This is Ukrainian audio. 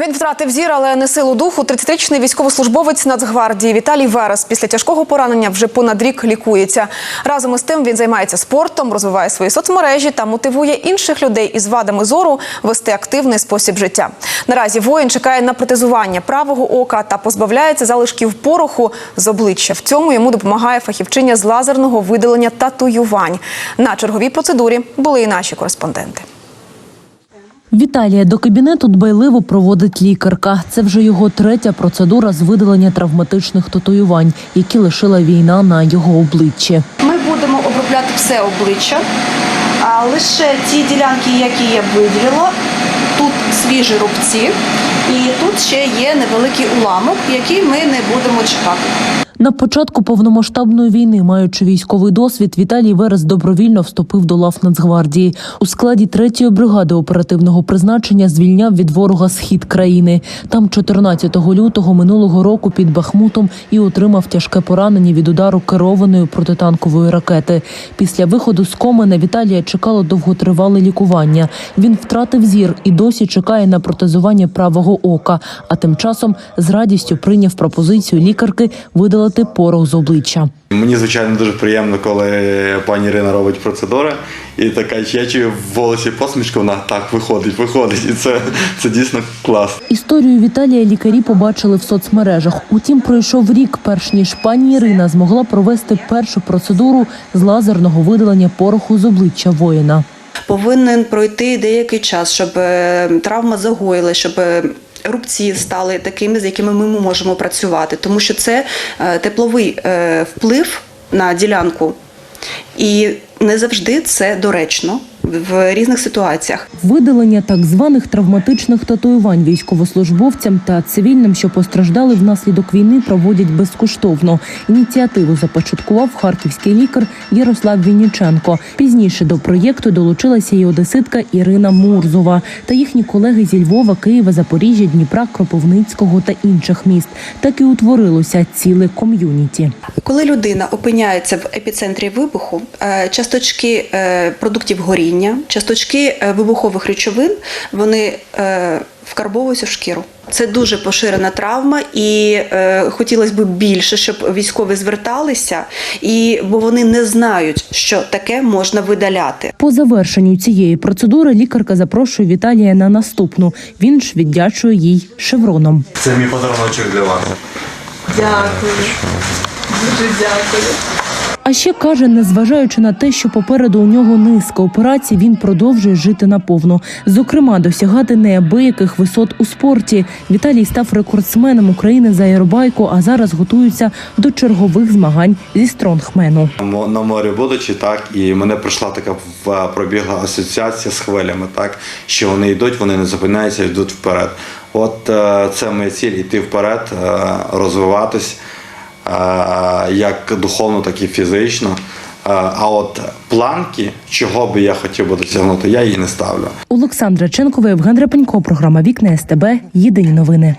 Він втратив зір, але не силу духу. 30-річний військовослужбовець Нацгвардії Віталій Верес після тяжкого поранення вже понад рік лікується. Разом із тим він займається спортом, розвиває свої соцмережі та мотивує інших людей із вадами зору вести активний спосіб життя. Наразі воїн чекає на протезування правого ока та позбавляється залишків пороху з обличчя. В цьому йому допомагає фахівчиня з лазерного видалення татуювань. На черговій процедурі були і наші кореспонденти. Віталія до кабінету дбайливо проводить лікарка. Це вже його третя процедура з видалення травматичних татуювань, які лишила війна на його обличчі. Ми будемо обробляти все обличчя, а лише ті ділянки, які я виділила, тут свіжі рубці, і тут ще є невеликий уламок, який ми не будемо чекати. На початку повномасштабної війни, маючи військовий досвід, Віталій Верес добровільно вступив до лав Нацгвардії. У складі третьої бригади оперативного призначення звільняв від ворога схід країни. Там 14 лютого минулого року під Бахмутом і отримав тяжке поранення від удару керованої протитанкової ракети. Після виходу з коми на Віталія чекало довготривале лікування. Він втратив зір і досі чекає на протезування правого ока. А тим часом з радістю прийняв пропозицію лікарки видалити порох з обличчя. Мені звичайно дуже приємно, коли пані Ірина робить процедури, і така я чую в голосі посмішку, вона так виходить, виходить, і це, це дійсно клас. Історію Віталія лікарі побачили в соцмережах. Утім, пройшов рік, перш ніж пані Ірина змогла провести першу процедуру з лазерного видалення пороху з обличчя воїна. Повинен пройти деякий час, щоб е, травма загоїла, щоб е, рубці стали такими, з якими ми можемо працювати, тому що це е, тепловий е, вплив на ділянку, і не завжди це доречно в різних ситуаціях. Видалення так званих травматичних татуювань військовослужбовцям та цивільним, що постраждали внаслідок війни, проводять безкоштовно. Ініціативу започаткував харківський лікар Ярослав Вінніченко. Пізніше до проєкту долучилася і одеситка Ірина Мурзова та їхні колеги зі Львова, Києва, Запоріжжя, Дніпра, Кропивницького та інших міст. Так і утворилося ціле ком'юніті. Коли людина опиняється в епіцентрі вибуху, е, часточки е, продуктів горіння, часточки е, вибухових речовин, вони е, вкарбовуються в шкіру. Це дуже поширена травма, і е, хотілося б більше, щоб військові зверталися, і бо вони не знають, що таке можна видаляти. По завершенню цієї процедури лікарка запрошує Віталія на наступну. Він ж віддячує їй шевроном. Це мій подарунок для вас. Дякую. Дуже дякую. А ще каже, незважаючи на те, що попереду у нього низка операцій, він продовжує жити наповну. Зокрема, досягати неабияких висот у спорті. Віталій став рекордсменом України за аеробайку, а зараз готується до чергових змагань зі стронгмену. На морі будучи, так, і мене прийшла така пробігла асоціація з хвилями, так, що вони йдуть, вони не зупиняються, йдуть вперед. От е, це моя ціль йти вперед, е, розвиватись як духовно, так і фізично. Е, А от планки, чого би я хотів би досягнути, я її не ставлю. Олександра Ченкова, Євген Репенько, програма Вікна СТБ. Єдині новини.